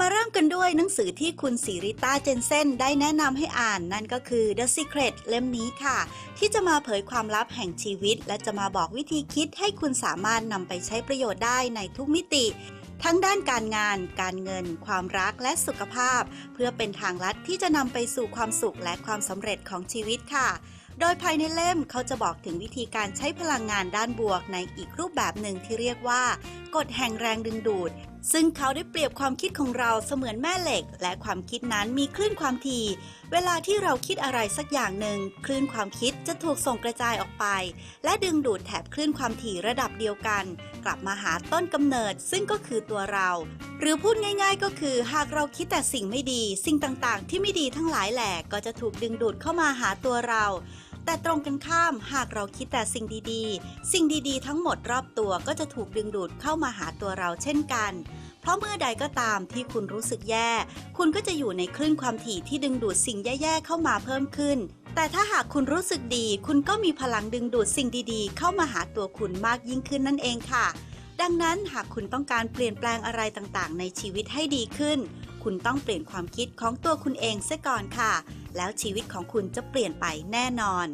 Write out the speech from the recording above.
มาเริ่มกันด้วยหนังสือที่คุณสีริต้าเจนเซนได้แนะนำให้อ่านนั่นก็คือ The Secret เล่มนี้ค่ะ ที่จะมาเผยความลับแห่งชีวิต และจะมาบอกวิธีคิดให้คุณสามารถนำไปใช้ประโยชน์ได้ในทุกมิติ ทั้งด้านการงาน การเงิน ความรักและสุขภาพ เพื่อเป็นทางลัดที่จะนำไปสู่ความสุขและความสำเร็จของชีวิตค่ะโดยภายในเล่มเขาจะบอกถึงวิธีการใช้พลังงานด้านบวกในอีกรูปแบบหนึ่งที่เรียกว่ากฎแห่งแรงดึงดูด ซึ่งเขาได้เปรียบความคิดของเราเสมือนแม่เหล็ก และความคิดนั้นมีคลื่นความถี่ เวลาที่เราคิดอะไรสักอย่างหนึ่งคลื่นความคิดจะถูกส่งกระจายออกไป และดึงดูดแถบคลื่นความถี่ระดับเดียวกัน กลับมาหาต้นกำเนิด ซึ่งก็คือตัวเรา หรือพูดง่าย ๆ ก็คือหากเราคิดแต่สิ่งไม่ดี สิ่งต่างๆ ที่ไม่ดีทั้งหลายแหล่ก็จะถูกดึงดูดเข้ามาหาตัวเรา แต่ตรงกันข้ามหากเราคิดแต่สิ่งดีๆ สิ่งดีๆ ทั้งหมดรอบตัวก็จะถูกดึงดูดเข้ามาหาตัวเราเช่นกัน เพราะเมื่อใดก็ตามที่คุณรู้สึกแย่ คุณก็จะอยู่ในคลื่นความถี่ที่ดึงดูดสิ่งแย่ๆเข้ามาเพิ่มขึ้น แต่ถ้าหากคุณรู้สึกดี คุณก็มีพลังดึงดูดสิ่งดีๆ เข้ามาหาตัวคุณมากยิ่งขึ้นนั่นเองค่ะดังนั้นหากคุณต้องการเปลี่ยนแปลงอะไรต่างๆ ในชีวิตให้ดีขึ้น คุณต้องเปลี่ยนความคิดของตัวคุณเองเสียก่อนค่ะ แล้วชีวิตของคุณจะเปลี่ยนไปแน่นอน